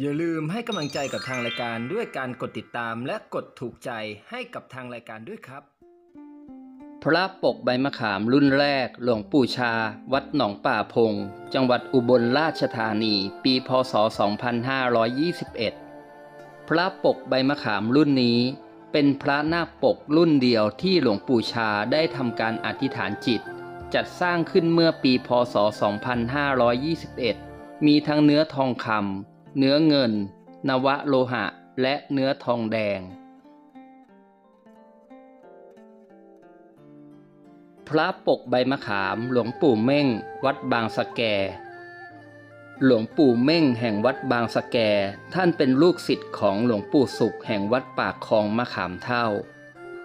อย่าลืมให้กำลังใจกับทางรายการด้วยการกดติดตามและกดถูกใจให้กับทางรายการด้วยครับ พระปกใบมะขามรุ่นแรก หลวงปู่ชา วัดหนองป่าพง จังหวัดอุบลราชธานี ปีพศ 2521 พระปกใบมะขามรุ่นนี้ เป็นพระนาคปกรุ่นเดียวที่หลวงปู่ชาได้ทำการอธิษฐานจิต จัดสร้างขึ้นเมื่อปีพศ 2521 มีทั้งเนื้อทองคำ เนื้อเงิน นวะโลหะ และเนื้อทองแดง พระปกใบมะขามหลวงปู่เม่ง วัดบางสะแก หลวงปู่เม่งแห่งวัดบางสะแก ท่านเป็นลูกศิษย์ของหลวงปู่สุขแห่งวัดปากคลองมะขามเท่า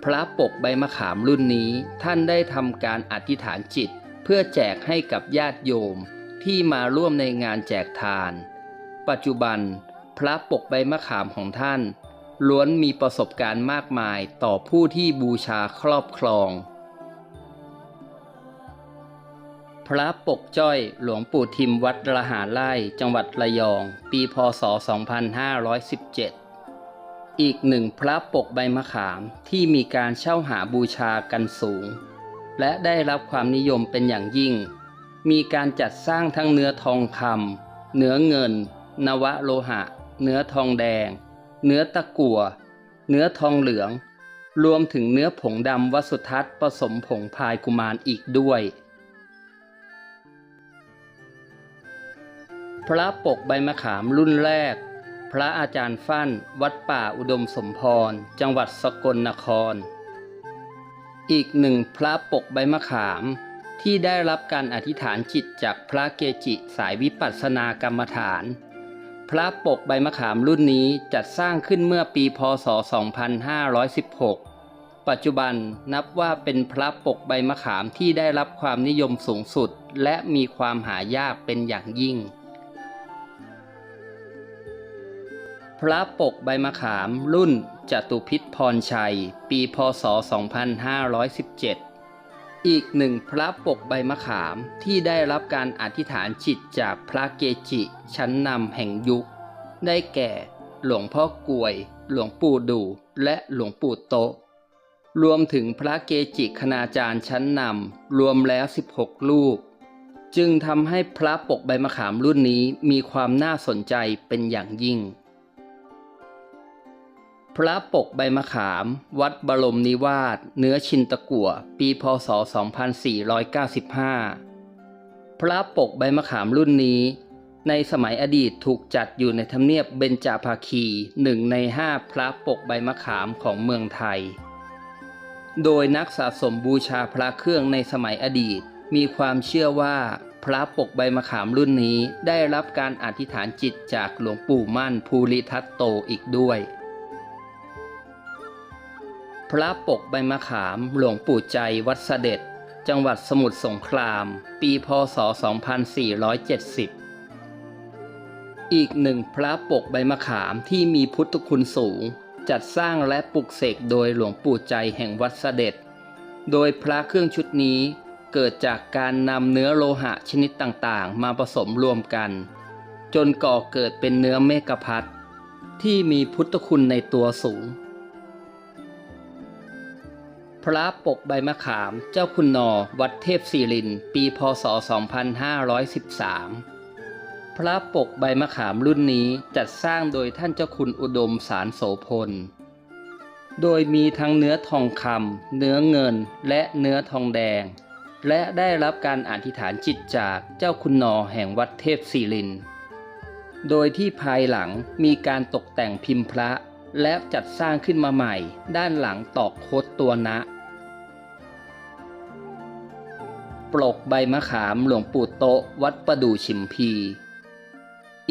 พระปกใบมะขามรุ่นนี้ท่านได้ทำการอธิษฐานจิตเพื่อแจกให้กับญาติโยมที่มาร่วมในงานแจกทาน ปัจจุบัน พระปกใบมะขามของท่าน ล้วนมีประสบการณ์มากมายต่อผู้ที่บูชาครอบครอง พระปกจ้อยหลวงปู่ทิมวัดระหารไร่จังหวัดระยอง ปีพศ 2517 อีกหนึ่งพระปกใบมะขามที่มีการเช่าหาบูชากันสูง และได้รับความนิยมเป็นอย่างยิ่งมีการจัดสร้างทั้งเนื้อทองคำ เนื้อเงิน นวะโลหะ เนื้อทองแดง เนื้อตะกั่ว เนื้อทองเหลือง รวมถึงเนื้อผงดำวสุทัศน์ผสมผงพายกุมารอีกด้วย พระปกใบมะขามรุ่นแรก พระอาจารย์ฟั่น วัดป่าอุดมสมพร จังหวัดสกลนคร อีกหนึ่งพระปกใบมะขามที่ได้รับการอธิษฐานจิตจากพระเกจิสายวิปัสสนากรรมฐาน พระปกใบมะขามรุ่นนี้จัดสร้างขึ้นเมื่อปีพศ 2516 ปัจจุบันนับว่าเป็นพระปกใบมะขามที่ได้รับความนิยมสูงสุด และมีความหายากเป็นอย่างยิ่ง พระปกใบมะขามรุ่นจตุพิษพรชัย ปีพศ 2517 อีกหนึ่งพระปกใบมะขามที่ได้รับการอธิษฐานจิตจากพระเกจิชั้นนำแห่งยุค ได้แก่ หลวงพ่อกลวย หลวงปู่ดูและหลวงปู่โตรวมถึงพระเกจิคณาจารย์ชั้นนำรวมแล้ว 16 รูป จึงทำให้พระปกใบมะขามรุ่นนี้มีความน่าสนใจเป็นอย่างยิ่ง พระปกใบมะขาม วัดบรมนิวาสเนื้อชินตะกัวปีพศ 2495 พระปกใบมะขามรุ่นนี้ ในสมัยอดีตถูกจัดอยู่ในทำเนียบเบญจภาคีหนึ่งในห้าพระปกใบมะขามของเมืองไทย โดยนักสะสมบูชาพระเครื่องในสมัยอดีตมีความเชื่อว่าพระปกใบมะขามรุ่นนี้ได้รับการอธิษฐานจิตจากหลวงปู่มั่นภูริทัตโตอีกด้วย พระปกใบมะขามหลวงปู่ใจวัดเสด็จ จังหวัดสมุทรสงคราม ปีพศ 2470 อีกหนึ่งพระปกใบมะขามที่มีพุทธคุณสูง จัดสร้างและปลุกเสกโดยหลวงปู่ใจแห่งวัดเสด็จ โดยพระเครื่องชุดนี้เกิดจากการนำเนื้อโลหะชนิดต่างๆ มาผสมรวมกัน จนก่อเกิดเป็นเนื้อเมกะพัดที่มีพุทธคุณในตัวสูง พระปกใบมะขาม เจ้าคุณนอ วัดเทพศิรินทร์ปีพศ 2513 พระปกใบมะขามรุ่นนี้จัดสร้างโดยท่านเจ้าคุณอุดมสารโสพล โดยมีทั้งเนื้อทองคำเนื้อเงินและเนื้อทองแดง และได้รับการอธิษฐานจิตจากเจ้าคุณนอแห่งวัดเทพศิรินทร์โดยที่ภายหลังมีการตกแต่งพิมพ์พระและจัดสร้างขึ้นมาใหม่ด้านหลังตอกโคดตัวนะ ปลกใบมะขามหลวงปู่โตะวัดประดู่ชิมพี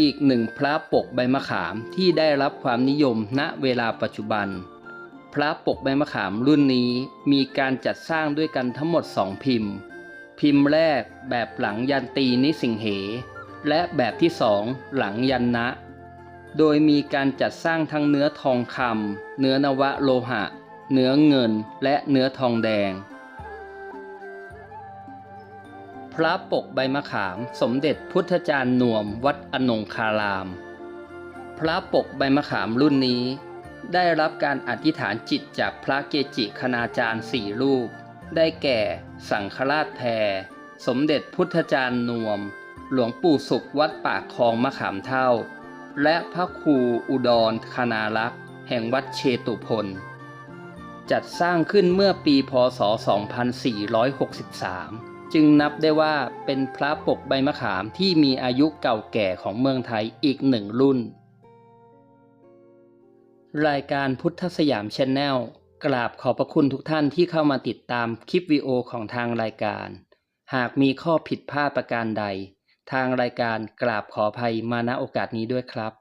อีกหนึ่งพระปกใบมะขามที่ได้รับความนิยมณเวลาปัจจุบัน พระปกใบมะขามรุ่นนี้มีการจัดสร้างด้วยกันทั้งหมดสองพิมพ์ พิมพ์แรกแบบหลังยันตีนิสิงเห และแบบที่สองหลังยันนะ โดยมีการจัดสร้างทั้งเนื้อทองคำเนื้อนวะโลหะ เนื้อเงินและเนื้อทองแดง พระปกใบมะขาม สมเด็จพุทธจารย์หน่วมวัดอนงคาราม พระปกใบมะขามรุ่นนี้ ได้รับการอธิษฐานจิตจากพระเกจิคณาจารย์สี่รูป ได้แก่ สังฆราชแพร สมเด็จพุทธจารย์นวม หลวงปู่สุขวัดปากคลองมะขามเท่า และพระครูอุดรคณารักษ์แห่งวัดเชตุพนจัดสร้างขึ้นเมื่อปีพศ 2463 จึงนับได้ว่าเป็นพระปกใบมะขามที่มีอายุเก่าแก่ของเมืองไทยอีกหนึ่งรุ่น รายการพุทธสยามช n แนลกราบขอบพระคุณทุกท่านที่เข้ามาติดตามคลิปวิดีโอของทางรายการ หากมีข้อผิดพลาดประการใด ทางรายการกราบขออภัยมาณโอกาสนี้ด้วยครับ